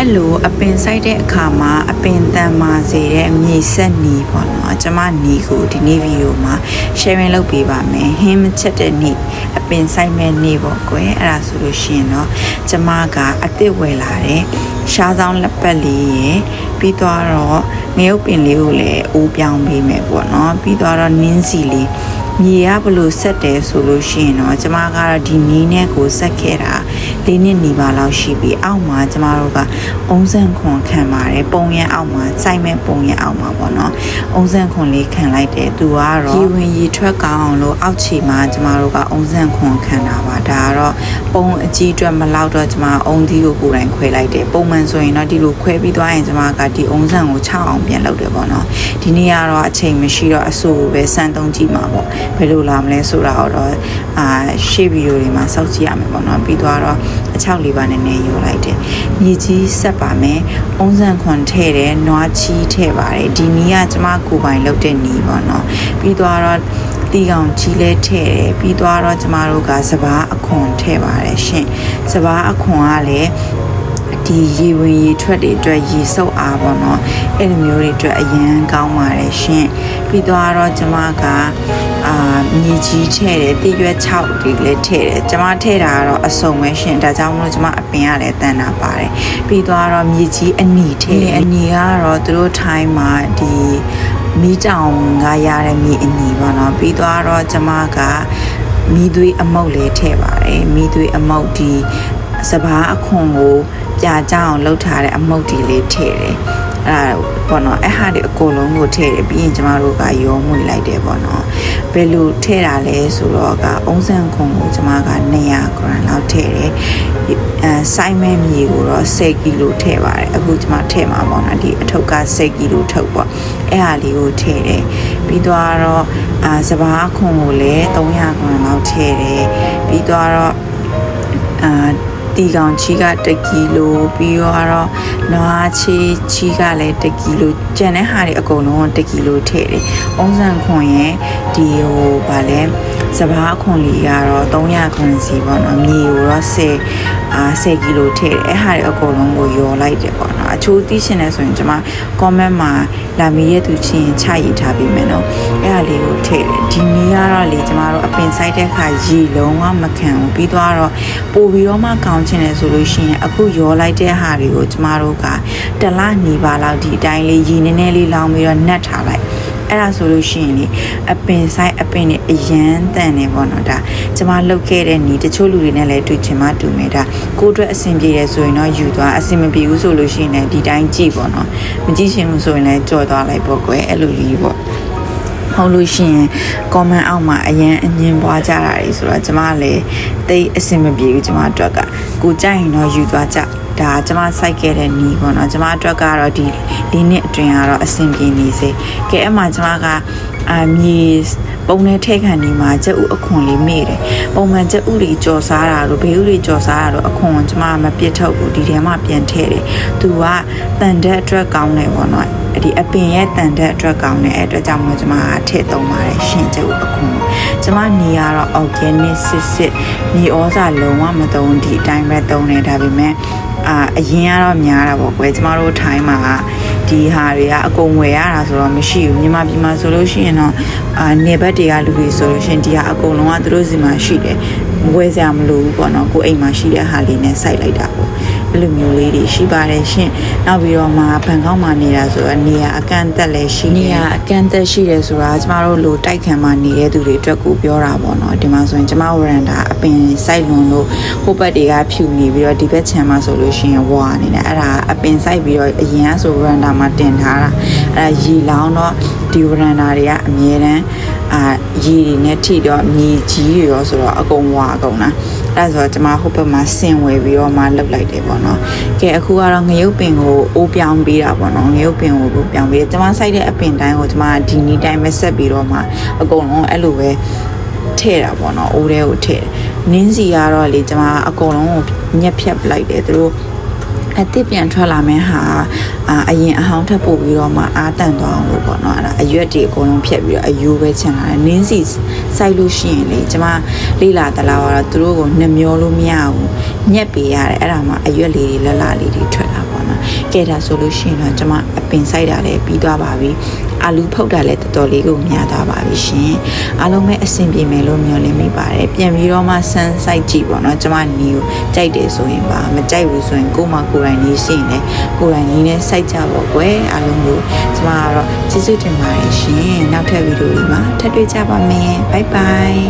အဲ့လိုအပင်ဆိုင်တဲ့အခါမှာအပင်တန်မာစေတဲ့အမြေဆက်နီပေါ့နော်ကျမနီကိုဒီနေ့ဗီဒီယိုမှာ sharing လုပ်ပေးပါမယ်ဟင်းမချက်တဲ့နေ့အပင်ဆိုင်မဲ့နေ့ပေါ့ကွယ်အဲ့ဒါဆိုလို့ရှိရင်တော့ကျမကအစ်စ်ဝယ်လာတဲ့ရှားဆောင်လက်ပတ်လေးရယ်ပြီးသွားတော့ ငရုတ်ပင်လေးကိုလည်းအိုးပြောင်းပေးမယ်ပေါ့နော်ပြီးသွားတော့နင်းစီလေးညီရဘလို့ဆက်တယ်ဆိုလို့ရှိရင်တော့ကျမကတော့ဒီနီးနဲ့ကိုဆက်ခဲ့တာလေးနှစ်နီးပါလောက်ရှိပြီအောက်မှာကျမတို့ကအုံးစံခွန်ခံပါတယ်ပုံရအောက်မှာစိုက်မဲ့ပုံရအောက်မှာပေါ့နော်အုံးစံခွန်လေးခံလိုက်တယ်သူကတော့ရေဝင်ရေထွက်ကောင်းအောင်လို့အောက်ခြေမှာကျမတို့ကအုံးစံခွန်ခံတာပါဒါကတော့ပုံအကြီးအတွက်မလောက်တော့ကျမအုံးသီးကိုကိုယ်တိုင်ခွဲလိုက်တယ်ပုံမှန်ဆိုရင်တော့ဒီလိုခွဲပြီးသွားရင်ကျမကဒီအုံးစံကို6အောင်ပြန်လုပ်တယ်ပေါ့နော်ဒီနေ့ကတော့အချိန်မရှိတော့အဆူပဲစမ်းသုံးကြည့်မှာပေါ့ဘယ်လိုလာမလဲဆိုတာတော့အာရှေ့ဗီဒီယိုတွေမှာစောင့်ကြည့်ရမယ်ပေါ့နော်ပြီးသွားတော့အချောက်လေးပါနည်းနည်းယူလိုက်တယ်မြေကြီးဆက်ပါမယ်အုံးစံခွန်ထည့်တယ်နွားချီးထည့်ပါတယ်ဒီနီးကကျမကိုယ်ပိုင်လုပ်တဲ့နီးပေါ့နော်ပြီးသွားတော့တီကောင်ကြီးလဲထည့်တယ်ပြီးသွားတော့ကျမတို့ကစပားအခွန်ထည့်ပါတယ်ရှင်စပားအခွန်ကလည်း ဒီရေဝင်ရေထွက်တွေအတွက်ရေစုပ်အားပေါ့နော်အဲ့လိုမျိုးတွေအတွက်အရန်ကောင်းပါတယ်ရှင်ပြီးသွားတော့ကျမကအာမြေကြီးထည့်တယ်တိရွက်6တွေလည်းထည့်တယ်ကျမထည့်တာကတော့အစုံပဲရှင်ဒါကြောင့်မလို့ကျမအပင်ကလည်းတန်တာပါတယ်ပြီးသွားတော့မြေကြီးအနီထည့်တယ်အနီကတော့သူတို့ထိုင်းမှာဒီမီးတောင်ကရတဲ့မြေအနီပေါ့နော်ပြီးသွားတော့ကျမကမီးသွေးအမုတ်လေးထည့်ပါတယ်မီးသွေးအမုတ်ဒီစပားအခွန်ကို ပြာကြအောင်လှုပ်ထားတဲ့အမုတ်ဒီလေးထည့်တယ်အဲ့ဒါပေါ့နော်အဲ့ဟာတွေအကုန်လုံးကိုထည့်တယ်ပြီးရင်ကျမတို့ကရောမွေလိုက်တယ်ပေါ့နော်ဘယ်လိုထည့်တာလဲဆိုတော့ကအုံးစံခွန်ကိုကျမက200 gram လောက်ထည့်တယ်အဲစိုင်းမဲမြေကိုတော့10ကီလိုထည့်ပါတယ်အခုကျမထည့်မှာပေါ့နော်ဒီအထုပ်က10ကီလိုထုတ်ပေါ့အဲ့ဟာလေးကိုထည့်တယ်ပြီးတော့အာစပားခွန်ကိုလည်း300 gram လောက်ထည့်တယ်ပြီးတော့အာ တီကောင်ချီက1ကီလိုပြီးတော့နွားချီချီကလည်း1ကီလိုကျန်တဲ့ဟာတွေအကုန်လုံး1ကီလိုထည့်တယ်။အုံးစံခွန်ရဲ့ဒီဟိုဗာလဲ စပားခွန်လေးကတော့300ခွန်စီပေါ့နော်။မြေကိုတော့10အာ10ကီလိုထည့်တယ်။အဲ့ဟာတွေအကုန်လုံးကိုယော်လိုက်တယ်ပေါ့နော်။အချိုးသိရှင်နေဆိုရင်ကျွန်မ comment မှာလာမီရဲ့သူချင်းချရေးထားပေးမယ်နော်။အဲ့ဟာလေးကိုထည့်တယ်။ဒီမီကတော့လေကျမတို့အပင်ဆိုင်တဲ့ခါရေလုံးဝမခံဘူးပြီးတော့ပို့ပြီးတော့မှကောင်းချင်တယ်ဆိုလို့ရှိရင်အခုရောလိုက်တဲ့ဟာတွေကိုကျမတို့ကတလနေပါလောက်ဒီအတိုင်းလေးရေနည်းနည်းလေးလောင်းပြီးတော့နှက်ထားလိုက် အဲ့ဒါဆိုလို့ရှိရင်လေအပင်ဆိုင်အပင်နဲ့အရန်တန်နေပေါ့နော်ဒါကျမလုတ်ခဲ့တဲ့ညီတချို့လူတွေနဲ့လည်းတွေ့ချင်မှတူမယ်ဒါကိုယ့်အတွက်အဆင်ပြေတယ်ဆိုရင်တော့ယူသွားအဆင်မပြေဘူးဆိုလို့ရှိရင်လည်းဒီတိုင်းကြည့်ပေါ့နော်မကြည့်ချင်ဘူးဆိုရင်လည်းကြော်သွားလိုက်ပေါ့ကွယ်အဲ့လိုလေးပေါ့ဟုတ်လို့ရှိရင် comment အောက်မှာအရန်အငင်းပွားကြတာတွေဆိုတော့ကျမလည်းတိတ်အဆင်မပြေဘူးကျမအတွက်ကကိုကြိုက်ရင်တော့ယူသွားကြ ဒါကျမစိုက်ခဲ့တဲ့နီးပေါ့နော်ကျမအတွက်ကတော့ဒီလေးနှစ်အတွင်းကတော့အဆင်ပြေနေစေကဲအဲ့မှာကျမကအမြေပုံနဲ့ထဲခံနေမှာကြက်ဥအခွန်လေးမေ့တယ်ပုံမှန်ကြက်ဥတွေကြော်စားတာတို့ဘေးဥတွေကြော်စားတာတို့အခွန်ကျမမပြစ်ထုတ်ဘူးဒီထဲမှာပြန်ထည့်တယ်သူကတန်တဲ့အတွက်ကောင်းတယ်ပေါ့နော်ဒီအပင်ရဲ့တန်တဲ့အတွက်ကောင်းတယ်အဲ့အတွက်ကြောင့်မို့ကျမကထည့်သုံးပါတယ်ရှင်ကြက်ဥအခွန် ကျမနေရတော့ organic စစ်စစ်မြေဩဇာလုံးဝမသုံးဒီအတိုင်းပဲသုံးတယ်ဒါပေမဲ့အာအရင်ကတော့များတာပေါ့ကွယ်ကျမတို့ထိုင်းမှာဒီဟာတွေကအကုန်ဝယ်ရတာဆိုတော့မရှိဘူးမြန်မာပြည်မှာဆိုလို့ရှိရင်တော့အာနေဘက်တွေကလူတွေဆိုလို့ရှိရင်ဒီဟာအကုန်လုံးကသူတို့စီမှာရှိတယ်မဝယ်စရာမလိုဘူးပေါ့နော်ကိုအိမ်မှာရှိတဲ့ဟာလေးနဲ့စိုက်လိုက်တာပေါ့ အဲ့လိုမျိုးလေးတွေရှိပါတယ်ရှင်နောက်ပြီးတော့မှဘန်ကောက်မှာနေတာဆိုတော့နေရာအကန့်အသတ်လည်းရှိနေရာအကန့်အသတ်ရှိတယ်ဆိုတာကျမတို့လိုတိုက်ခံမှာနေတဲ့သူတွေအတွက်ကိုပြောတာပေါ့နော်ဒီမှာဆိုရင်ကျမဝရန်တာအပင်စိုက်လွန်လို့ဟိုဘက်တွေကဖြူနေပြီးတော့ဒီဘက်ခြမ်းမှာဆိုလို့ရှိရင်ဝါနေတယ်အဲ့ဒါအပင်စိုက်ပြီးတော့အရင်ကဆိုဝရန်တာမှာတင်ထားတာအဲ့ဒါရေလောင်းတော့ဒီဝရန်တာတွေကအမြဲတမ်းအာရေတွေနဲ့ထိတော့မြေကြီးတွေရောဆိုတော့အကုန်ဝါအကုန်လားအဲ့ ဒါဆိုတော့ကျမဟိုဘက်မှာဆင်ဝယ်ပြီးတော့မှလှုပ်လိုက်တယ်ပေါ့နော်ကဲအခုကတော့ငရုတ်ပင်ကိုအိုးပြောင်းပေးတာပေါ့နော်ငရုတ်ပင်ကိုပြောင်းပေးတယ်ကျမစိုက်တဲ့အပင်တိုင်းကိုကျမဒီနီးတိုင်းပဲဆက်ပြီးတော့မှအကုန်လုံးအဲ့လိုပဲထည့်တာပေါ့နော်အိုးထဲကိုထည့်နင်းစီကတော့လေကျမအကုန်လုံးကိုညက်ဖြတ်ပလိုက်တယ်သူတို့ အစ်စ်ပြန်ထွက်လာမယ့်ဟာအာအရင်အဟောင်းထပ်ပို့ပြီးတော့မှအားတန်သွားအောင်လို့ပေါ့နော်အဲ့ဒါအရွက်တွေအကုန်လုံးဖြတ်ပြီးတော့အယိုးပဲချင်လာတယ်နင်းစီစိုက်လို့ရှိရင်လေကျမလေးလာတလားကတော့သူတို့ကိုနှမျောလို့မရဘူးညက်ပေးရတယ်အဲ့ဒါမှအရွက်လေးတွေလလလေးတွေထွက်လာပေါ့နော်ကဲဒါဆိုလို့ရှိရင်တော့ကျမအပင်စိုက်တာလည်းပြီးသွားပါပြီ အာလူဖုတ်တာလည်းတော်တော်လေးကိုများသွားပါပြီရှင်အားလုံးပဲအဆင်ပြေမယ်လို့မျှော်လင့်မိပါတယ်ပြန်ပြီးတော့မှဆန်းစိုက်ကြည့်ပေါ့နော်ကျမနီကိုကြိုက်တယ်ဆိုရင်ပါမကြိုက်ဘူးဆိုရင်ကိုယ်မှကိုယ်တိုင်နေရှိရင်လည်းကိုယ်တိုင်နေနဲ့စိုက်ကြပါကွယ်အားလုံးကိုကျမကတော့ကျေးဇူးတင်ပါတယ်ရှင်နောက်ထပ်ဗီဒီယိုတွေမှာထပ်တွေ့ကြပါမယ်ဘိုင်ဘိုင်